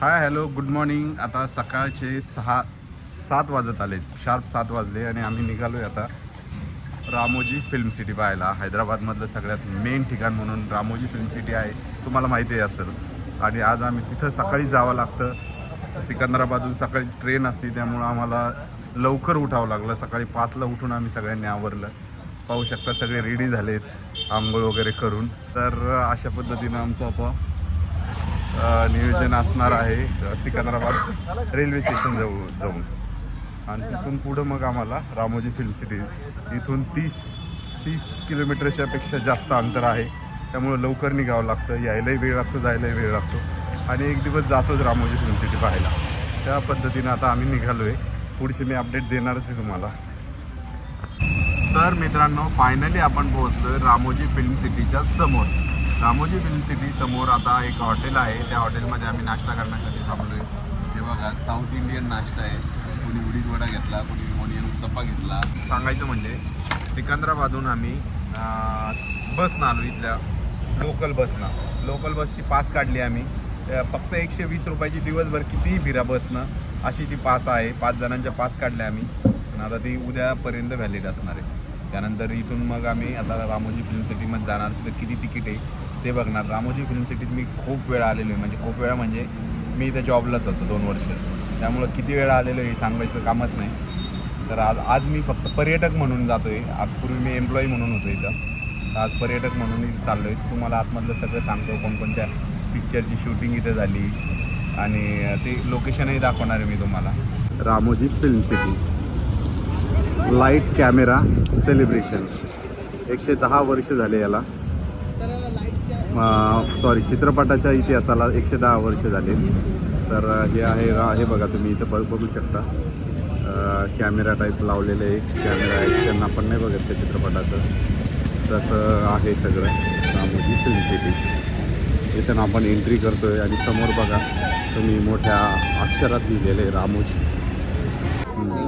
Hi hello good morning आता सकाळचे सहा सात वाजत आले शार्प सात वाजले आणि आम्ही निघालो आहे आता रामोजी फिल्म सिटी पाहायला. हैदराबादमधलं सगळ्यात मेन ठिकाण म्हणून रामोजी फिल्म सिटी आहे. तुम्हाला माहिती आहे असेल. आणि आज आम्ही तिथं सकाळी जावं लागतं. सिकंदराबादून सकाळीच ट्रेन असते त्यामुळं आम्हाला लवकर उठावं लागलं. सकाळी पाचला उठून आम्ही सगळ्यांनी आवरलं. पाहू शकता सगळे रेडी झालेत. आंघोळ वगैरे करून. तर अशा पद्धतीनं आमचं आता नियोजन असणार आहे सिकंदराबाद रेल्वे स्टेशन जवळ जाऊन. आणि तिथून पुढं मग आम्हाला रामोजी फिल्म सिटी इथून तीस तीस किलोमीटरच्या पेक्षा जास्त अंतर आहे. त्यामुळं लवकर निघावं लागतं यायलाही वेळ लागतो जायलाही वेळ लागतो. आणि एक दिवस जातोच रामोजी फिल्म सिटी पाहायला. त्या पद्धतीनं आता आम्ही निघालो आहे पुढची मी अपडेट देणारच आहे तुम्हाला. तर मित्रांनो फायनली आपण पोहोचलो आहे रामोजी फिल्म सिटीच्या समोर. रामोजी फिल्म सिटी समोर आता एक हॉटेल आहे. त्या हॉटेलमध्ये आम्ही नाश्ता करण्यासाठी जाऊ ते बघा साऊथ इंडियन नाश्ता आहे. कोणी उडीद वडा घेतला कोणी ओनियन उत्तप्पा घेतला. सांगायचं म्हणजे सिकंदराबादहून आम्ही बसनं आलो इथल्या लोकल बसनं. लोकल बसची पास काढली आम्ही. फक्त एकशे वीस रुपयाची दिवसभर कितीही फिरा बसनं अशी ती पास आहे. पाच जणांच्या पास काढल्या आम्ही. पण आता ती उद्यापर्यंत व्हॅलिड असणार आहे. त्यानंतर इथून मग आम्ही आता रामोजी फिल्म सिटीमध्ये जाणार. तिथं किती तिकीट आहे? ते बघणार. रामोजी फिल्म सिटीत मी खूप वेळा आलेलो आहे. म्हणजे खूप वेळा म्हणजे मी इथे जॉबलाच होतो दोन वर्ष. त्यामुळं किती वेळा आलेलो आहे हे सांगायचं कामच नाही. तर आज आज मी फक्त पर्यटक म्हणून जातो आहे आज पूर्वी मी एम्प्लॉई म्हणून होतो इथं. तर आज पर्यटक म्हणून चाललो आहे तुम्हाला आतमधलं सगळं सांगतो. कोणकोणत्या पिक्चरची शूटिंग इथं झाली. आणि ते लोकेशनही दाखवणार आहे मी तुम्हाला. Ramoji film city light camera celebration एकशे दहा वर्ष झाले याला. सॉरी चित्रपटाच्या इतिहासाला एकशे दहा वर्ष झाले. तर हे आहे हे बघा तुम्ही इथं बघ बघू शकता. कॅमेरा टाईप लावलेले एक कॅमेरा आहे. त्यांना पण नाही बघत त्या चित्रपटाचं. तसं आहे सगळं. रामोजी फिल्म सिटी इथं आपण एंट्री करतोय आणि समोर बघा तुम्ही मोठ्या अक्षरात लिहिलेले आहे रामोजी.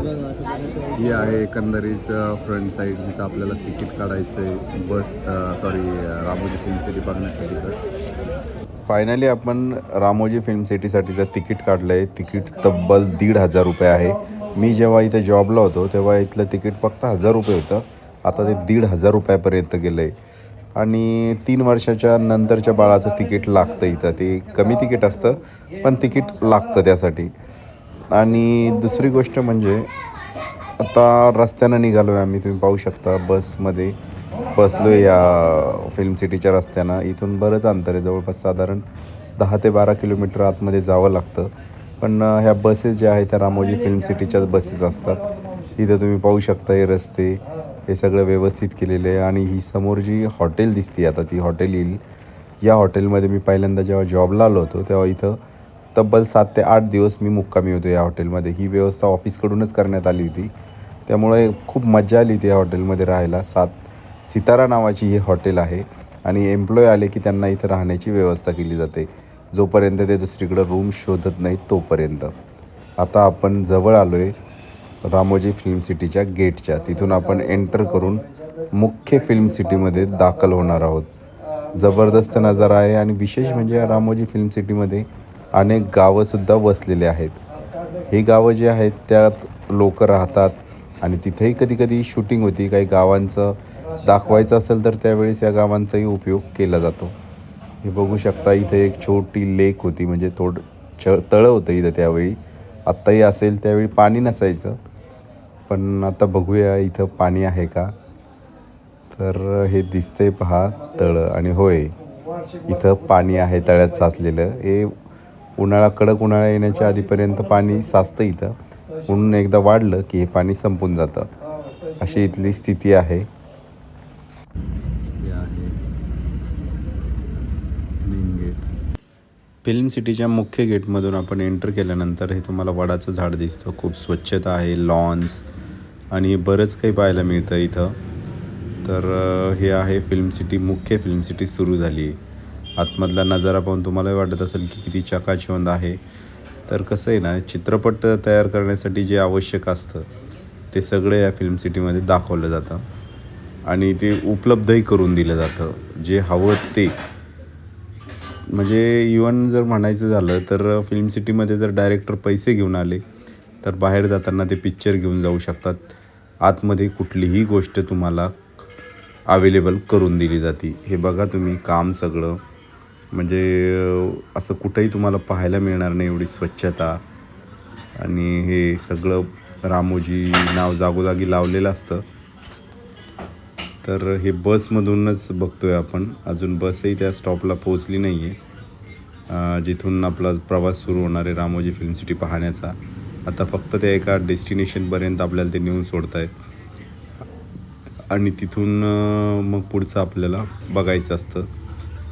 ही आहे एकंदरीत फ्रंट साईड जिथं आपल्याला तिकीट काढायचं आहे bus sorry Ramoji film city बघण्यासाठीचं finally आपण रामोजी फिल्म सिटीसाठीचं तिकीट काढलं आहे तिकीट तब्बल दीड हजार रुपये आहे. मी जेव्हा इथं जॉबला होतो तेव्हा इथलं तिकीट फक्त हजार रुपये होतं. आता ते दीड हजार रुपयापर्यंत गेलं आहे आणि तीन वर्षाच्या नंतरच्या बाळाचं तिकीट लागतं इथं. ते कमी तिकीट असतं पण तिकीट लागतं त्यासाठी. आणि दुसरी गोष्ट म्हणजे आता रस्त्यानं निघालो आहे आम्ही तुम्ही पाहू शकता बसमध्ये. बसलो आहे या फिल्म सिटीच्या रस्त्यानं. इथून बरंच अंतर आहे. जवळपास साधारण दहा ते बारा किलोमीटर आतमध्ये जावं लागतं. पण ह्या बसेस ज्या आहेत त्या रामोजी फिल्म सिटीच्याच बसेस असतात. इथं तुम्ही पाहू शकता हे रस्ते हे सगळं व्यवस्थित केलेलं आहे. आणि ही समोर जी हॉटेल दिसते आता ती हॉटेल येईल. या हॉटेलमध्ये मी पहिल्यांदा जेव्हा जॉबला आलो होतो तेव्हा इथं तब्बल सात ते आठ दिवस मी मुक्कामी होतो या हॉटेलमध्ये. ही व्यवस्था ऑफिसकडूनच करण्यात आली होती. त्यामुळे खूप मजा आली होती या हॉटेलमध्ये राहायला. सात सितारा नावाची ही हॉटेल आहे आणि एम्प्लॉय आले की त्यांना इथं राहण्याची व्यवस्था केली जाते. जोपर्यंत ते दुसरीकडं रूम शोधत नाहीत तोपर्यंत. आता आपण जवळ आलो आहे रामोजी फिल्म सिटीच्या गेटच्या. तिथून आपण एंटर करून मुख्य फिल्म सिटीमध्ये दाखल होणार आहोत. जबरदस्त नजारा आहे आणि विशेष म्हणजे या रामोजी फिल्म सिटीमध्ये अनेक गावंसुद्धा वसलेले आहेत. ही गावं जी आहेत त्यात लोक राहतात आणि तिथेही कधी कधी शूटिंग होती. काही गावांचं दाखवायचं असेल तर त्यावेळेस या गावांचाही उपयोग केला जातो. हे बघू शकता इथे एक छोटी लेक होती. म्हणजे थोडं छ तळं होतं इथं त्यावेळी. आत्ताही असेल त्यावेळी पाणी नसायचं. पण आता बघूया इथं पाणी आहे का? तर हे दिसतंय पहा तळं. आणि होय इथं पाणी आहे तळ्यात साचलेलं. हे उन्हाळा कडक उन्हाळा येण्याच्या आधीपर्यंत पाणी साचतं इथं. म्हणून एकदा वाढलं की हे पाणी संपून जातं. अशी इथली स्थिती आहे. फिल्म सिटीच्या मुख्य गेटमधून आपण एंटर केल्यानंतर हे तुम्हाला वडाचं झाड दिसतं. खूप स्वच्छता आहे लॉन्स आणि बरंच काही पाहायला मिळतं इथं. तर हे आहे फिल्म सिटी मुख्य फिल्म सिटी सुरू झाली आहे. आतमधला नजारा पाहून तुम्हालाही वाटत असेल की किती चकाचवंद आहे. तर कसं आहे ना चित्रपट तयार करण्यासाठी जे आवश्यक असतं ते सगळं या फिल्म सिटीमध्ये दाखवलं जातं. आणि ते उपलब्धही करून दिलं जातं. जे हवं ते. म्हणजे इवन जर म्हणायचं झालं तर फिल्म सिटीमध्ये जर डायरेक्टर पैसे घेऊन आले तर बाहेर जाताना ते पिक्चर घेऊन जाऊ शकतात. आतमध्ये कुठलीही गोष्ट तुम्हाला अवेलेबल करून दिली जाते. हे बघा तुम्ही काम सगळं. म्हणजे असं कुठंही तुम्हाला पाहायला मिळणार नाही एवढी स्वच्छता. आणि हे सगळं रामोजी नाव जागोजागी लावलेलं असतं. तर हे बसमधूनच बघतोय आपण. अजून बसही त्या स्टॉपला पोहोचली नाही आहे जिथून आपला प्रवास सुरू होणार आहे रामोजी फिल्म सिटी पाहण्याचा. आता फक्त त्या एका डेस्टिनेशनपर्यंत आपल्याला ते नेऊन सोडत आहेत आणि तिथून मग पुढचं आपल्याला बघायचं असतं.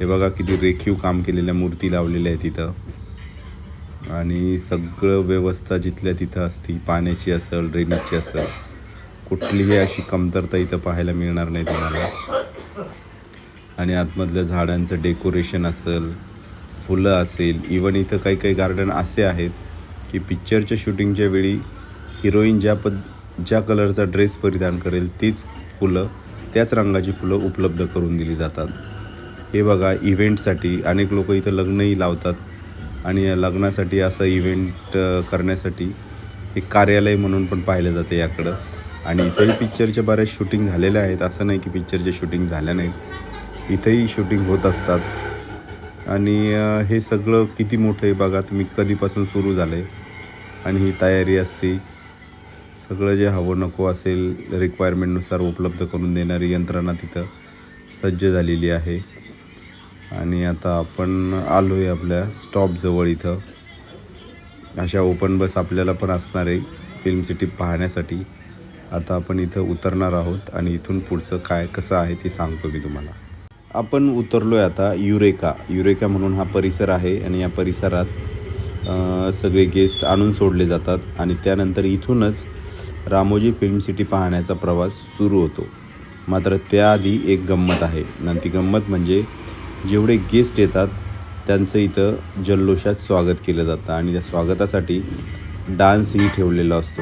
हे बघा किती रेखीव काम केलेल्या मूर्ती लावलेल्या आहेत तिथं आणि सगळं व्यवस्था जिथल्या तिथं असती पाण्याची असेल ड्रेनेजची असेल कुठलीही अशी कमतरता इथं पाहायला मिळणार नाही तुम्हाला. आणि आतमधल्या झाडांचं डेकोरेशन असेल फुलं असेल इवन इथं काही काही गार्डन असे आहेत की पिक्चरच्या शूटिंगच्या वेळी हिरोईन ज्या पद ज्या कलरचा ड्रेस परिधान करेल तीच फुलं त्याच रंगाची फुलं उपलब्ध करून दिली जातात. हे बघा इव्हेंटसाठी अनेक लोक इथं लग्नही लावतात. आणि या लग्नासाठी असं इव्हेंट करण्यासाठी एक कार्यालय म्हणून पण पाहिलं जातं याकडं. आणि इथंही पिक्चरच्या बऱ्याच शूटिंग झालेल्या आहेत. असं नाही की पिक्चरच्या शूटिंग झाल्या नाहीत. इथंही शूटिंग होत असतात. आणि हे सगळं किती मोठं आहे बघा तुम्ही कधीपासून सुरू झालं आहे आणि ही तयारी असते. सगळं जे हवं नको असेल रिक्वायरमेंटनुसार उपलब्ध करून देणारी यंत्रणा तिथं सज्ज झालेली आहे. आणि आता आपण आलो आहे आपल्या स्टॉपजवळ इथं. अशा ओपन बस आपल्याला पण असणार आहे फिल्म सिटी पाहण्यासाठी. आता आपण इथं उतरणार आहोत आणि इथून पुढचं काय कसं आहे ते सांगतो मी तुम्हाला. आपण उतरलो आहे आता युरेका. युरेका म्हणून हा परिसर आहे आणि या परिसरात सगळे गेस्ट आणून सोडले जातात आणि त्यानंतर इथूनच रामोजी फिल्म सिटी पाहण्याचा प्रवास सुरू होतो. मात्र त्याआधी एक गंमत आहे. आणि ती गंमत म्हणजे जेवढे गेस्ट येतात त्यांचं इथं जल्लोषात स्वागत केलं जातं आणि त्या स्वागतासाठी डान्सही ठेवलेला असतो.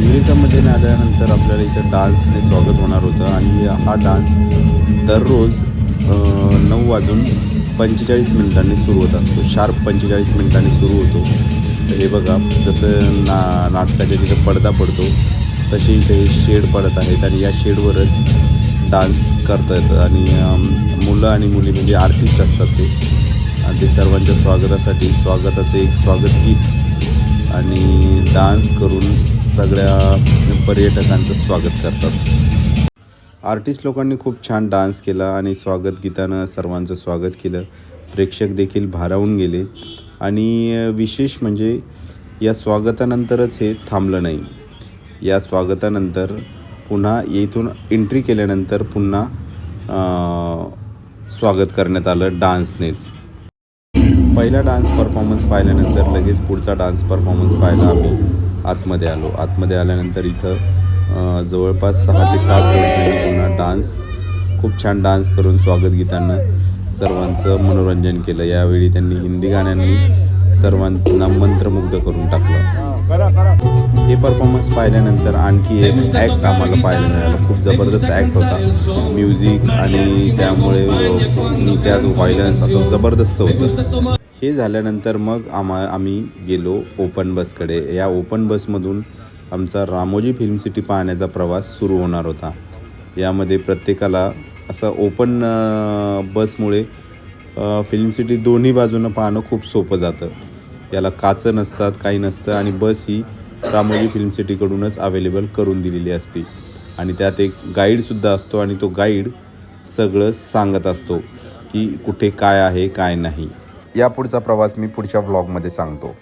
युरिकामध्ये आल्यानंतर आपल्याला इथं डान्सने स्वागत होणार होतं आणि हा डान्स दररोज नऊ वाजून पंचेचाळीस मिनिटांनी सुरू होत असतो. शार्प पंचेचाळीस मिनिटांनी सुरू होतो. तर हे बघा जसं ना नाटकाच्या तिथे पडदा पडतो तसे इथे हे शेड पडत आहेत आणि या शेडवरच डान्स करता येतं. आणि मुलं आणि मुली म्हणजे आर्टिस्ट असतात ते. आणि ते सर्वांच्या स्वागतासाठी स्वागताचं एक स्वागत गीत आणि डान्स करून सगळ्या पर्यटकांचं स्वागत करतात. आर्टिस्ट लोकांनी खूप छान डान्स केला आणि स्वागत गीतानं सर्वांचं स्वागत केलं. प्रेक्षक देखील भारावून गेले. आणि विशेष म्हणजे या स्वागतानंतरच हे थांबलं नाही. या स्वागतानंतर पुन्हा येथून एंट्री केल्यानंतर पुन्हा स्वागत करण्यात आलं डान्सनेच पहिला डान्स परफॉर्मन्स पाहिल्यानंतर लगेच पुढचा डान्स परफॉर्मन्स पाहायला आम्ही आतमध्ये आलो. आतमध्ये आल्यानंतर इथं जवळपास सहा ते सात जोडप्यांनी पुन्हा डान्स खूप छान डान्स करून स्वागत गीतांना सर्वांचं मनोरंजन केलं. यावेळी त्यांनी हिंदी गाण्यांनी सर्वांना मंत्रमुग्ध करून टाकलं. हे परफॉर्मन्स पाहिल्यानंतर आणखी एक ॲक्ट आम्हाला पाहायला मिळालं. खूप जबरदस्त ॲक्ट होता. म्युझिक आणि त्यामुळे त्यात व्हायलन्स असं जबरदस्त होतं. हे झाल्यानंतर मग आम्हा आम्ही गेलो ओपन बसकडे या ओपन बसमधून आमचा रामोजी फिल्म सिटी पाहण्याचा प्रवास सुरू होणार होता. यामध्ये प्रत्येकाला असं ओपन बसमुळे फिल्म सिटी दोन्ही बाजूनं पाहणं खूप सोपं जातं. याला काचं नसतात काही नसतं आणि बस ही रामोजी फिल्म सिटीकडूनच अवेलेबल करून दिलेली असते. आणि त्यात एक गाईडसुद्धा असतो आणि तो गाईड सगळं सांगत असतो की कुठे काय आहे काय नाही. यापुढचा प्रवास मी पुढच्या व्लॉगमध्ये सांगतो.